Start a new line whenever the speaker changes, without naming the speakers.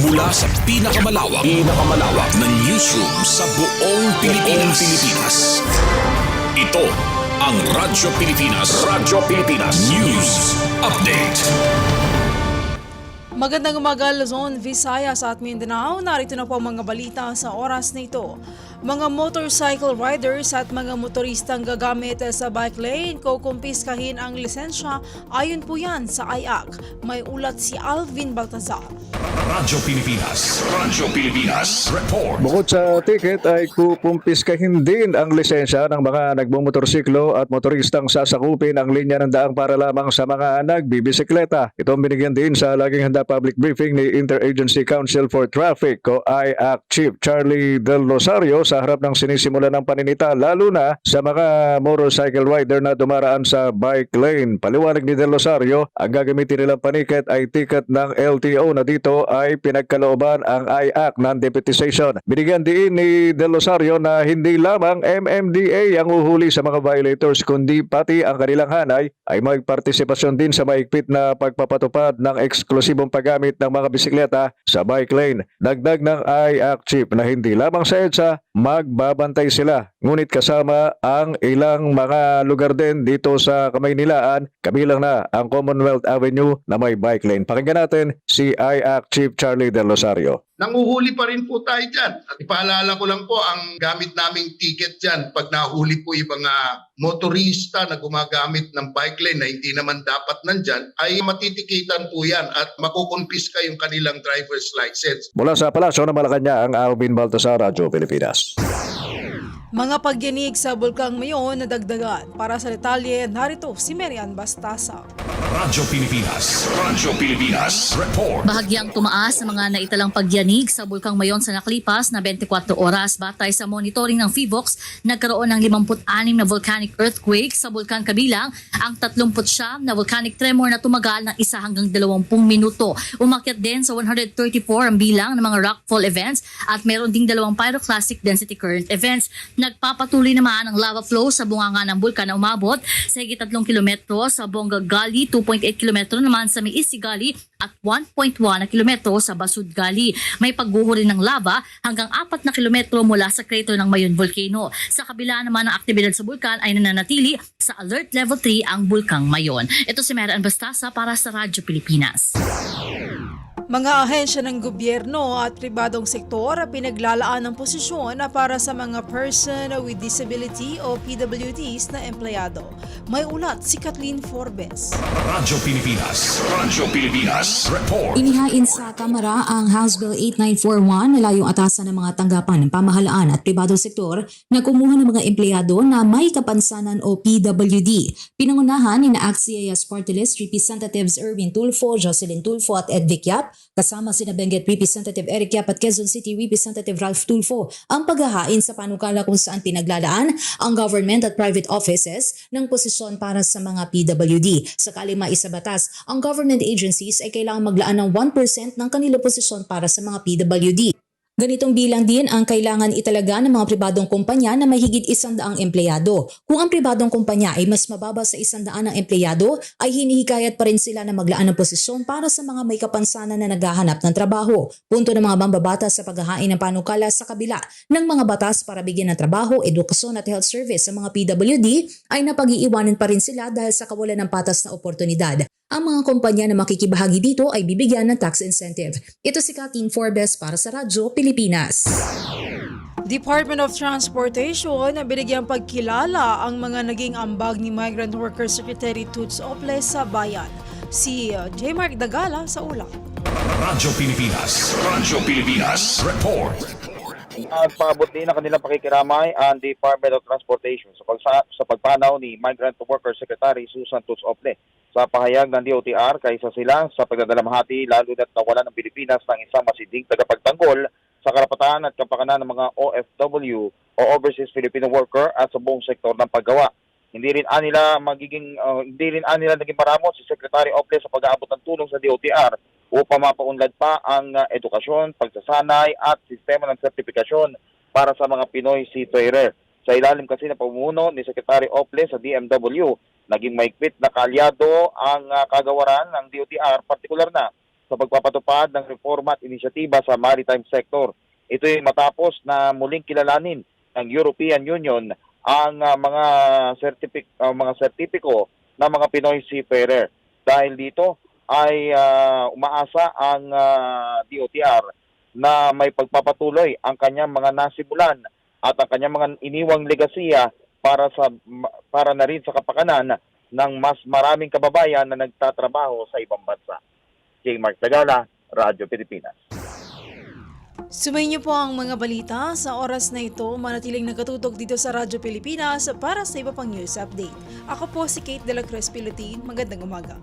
Mula sa pinakamalawak, pinakamalawak na newsroom sa buong Pilipinas. Pilipinas. Ito ang Radyo Pilipinas. Radyo Pilipinas. News Update.
Magandang umaga Luzon, Visayas at Mindanao. Narito na po ang mga balita sa oras na ito. Mga motorcycle riders at mga motoristang gagamit sa bike lane kukumpiskahin ang lisensya ayon po yan sa IAC. May ulat si Alvin Baltazar.
Radyo Pilipinas. Radyo Pilipinas. Report.
Bukod sa ticket ay kupumpiskahin din ang lisensya ng mga nagmumotorsiklo at motoristang sasakupin ang linya ng daang para lamang sa mga nagbibisikleta. Ito ang binigyan din sa laging handa public briefing ni Interagency Council for Traffic o IAC Chief Charlie Del Rosario sa harap ng sinisimula ng paninita lalo na sa mga motorcycle rider na dumaraan sa bike lane. Paliwanag ni Del Rosario, ang gagamitin nilang paniket ay ticket ng LTO na dito ay pinagkalooban ang IAC non-deputization. Binigyan din ni Del Rosario na hindi lamang MMDA ang uhuli sa mga violators kundi pati ang kanilang hanay ay magpartisipasyon din sa maigpit na pagpapatupad ng eksklusibong paggamit ng mga bisikleta sa bike lane. Dagdag ng IAC chief na hindi lamang sa EDSA, magbabantay sila. Ngunit kasama ang ilang mga lugar din dito sa Kamaynilaan, kabilang na ang Commonwealth Avenue na may bike lane. Pakinggan natin si IAC Chief Charlie Del Rosario.
Nanguhuli pa rin po tayo dyan. At ipaalala ko lang po ang gamit naming ticket dyan pag nahuli po yung mga motorista na gumagamit ng bike lane na hindi naman dapat nandyan, ay matitikitan po yan at makukumpiska yung kanilang driver's license.
Mula sa Palasyo ng Malacanang, Alvin Baltasar, Radyo Pilipinas.
Mga pagyanig sa Bulkang Mayon na dagdagan. Para sa detalye, narito si Marian Bastasa.
Radyo Pilipinas. Radyo Pilipinas. Report.
Bahagyang tumaas sa mga naitalang pagyanig sa Bulkang Mayon sa nakalipas na 24 oras batay sa monitoring ng FIVOX, nagkaroon ng 56 na volcanic earthquake sa Bulkan kabilang ang 39 na volcanic tremor na tumagal ng isa hanggang 20 minuto. Umakyat din sa 134 ang bilang ng mga rockfall events at meron ding dalawang pyroclastic density current events. Nagpapatuloy naman ang lava flow sa bunganga ng bulkan na umabot sa higit 3 kilometro sa Bonga Gali, 2.8 kilometro naman sa Miisi Gali at 1.1 na kilometro sa Basud Gali. May pagguho rin ng lava hanggang 4 na kilometro mula sa crater ng Mayon Volcano. Sa kabila naman ng aktibidad sa bulkan ay nananatili sa Alert Level 3 ang Bulkang Mayon. Ito si Meran Bastasa para sa Radyo Pilipinas.
Mga ahensya ng gobyerno at pribadong sektor pinaglalaan ng posisyon na para sa mga person with disability o PWDs na empleyado. May ulat si Kathleen Forbes.
Radyo Pilipinas. Radyo Pilipinas. Report.
Inihain sa Kamara ang House Bill 8941 na layong atasan ng mga tanggapan ng pamahalaan at pribadong sektor na kumuha ng mga empleyado na may kapansanan o PWD. Pinangunahan ni na ACT-CIS Party List Representatives Erwin Tulfo, Jocelyn Tulfo at Ed Vic Yap, kasama si Benguet Representative Eric Yap at Quezon City Representative Ralph Tulfo ang paghahain sa panukala kung saan pinaglalaan ang government at private offices ng posisyon para sa mga PWD. Sakali maisabatas, ang government agencies ay kailangang maglaan ng 1% ng kanilang posisyon para sa mga PWD. Ganitong bilang din ang kailangan italaga ng mga pribadong kumpanya na may higit isang daang empleyado. Kung ang pribadong kumpanya ay mas mababa sa isang daan ng empleyado, ay hinihikayat pa rin sila na maglaan ng posisyon para sa mga may kapansanan na naghahanap ng trabaho. Punto ng mga mambabatas sa paghahain ng panukala sa kabila ng mga batas para bigyan ng trabaho, edukasyon at health service sa mga PWD ay napag-iiwanan pa rin sila dahil sa kawalan ng patas na oportunidad. Ang mga kumpanya na makikibahagi dito ay bibigyan ng tax incentive. Ito si Kathleen Forbes para sa Radyo Pilipinas.
Department of Transportation na binigyang pagkilala ang mga naging ambag ni Migrant Worker Secretary Toots Ople sa bayan. Si uh, J. Mark Dagala sa ulang.
Radyo Pilipinas. Radyo Pilipinas. Report.
at paabot din ang kanilang pakikiramay ang Department of Transportation sa, pagsa, sa pagpanaw ni Migrant Worker Secretary Susan Tuts Ople sa pahayag ng DOTR kaysa sila sa pagdadalamhati lalo na't nawalan ng Pilipinas ng isang masiding tagapagtanggol sa karapatan at kapakanan ng mga OFW o Overseas Filipino Worker at sa buong sektor ng paggawa. Hindi rin anila magiging uh, hindi rin anila naging maramot si Secretary Ople sa pag-aabot ng tulong sa DOTR upang mapaunlad pa ang uh, edukasyon, pagsasanay at sistema ng sertifikasyon para sa mga Pinoy seafarer. Sa ilalim kasi ng pamumuno ni Secretary Ople sa DMW, naging maigpit na kalyado ang uh, kagawaran ng DOTR, partikular na sa pagpapatupad ng reforma at inisyatiba sa maritime sector. Ito ay matapos na muling kilalanin ng European Union ang ah, mga certific ah, mga sertipiko ng mga Pinoy seafarer. Dahil dito ay ah, umaasa ang ah, DOTR na may pagpapatuloy ang kanyang mga nasimulan at ang kanyang mga iniwang legasiya para sa para na rin sa kapakanan ng mas maraming kababayan na nagtatrabaho sa ibang bansa. J. Mark Tagala, Radyo Pilipinas.
Sumayin niyo po ang mga balita sa oras na ito. Manatiling nakatutok dito sa Radyo Pilipinas para sa iba pang news update. Ako po si Kate De La Cruz Pilotin. Magandang umaga.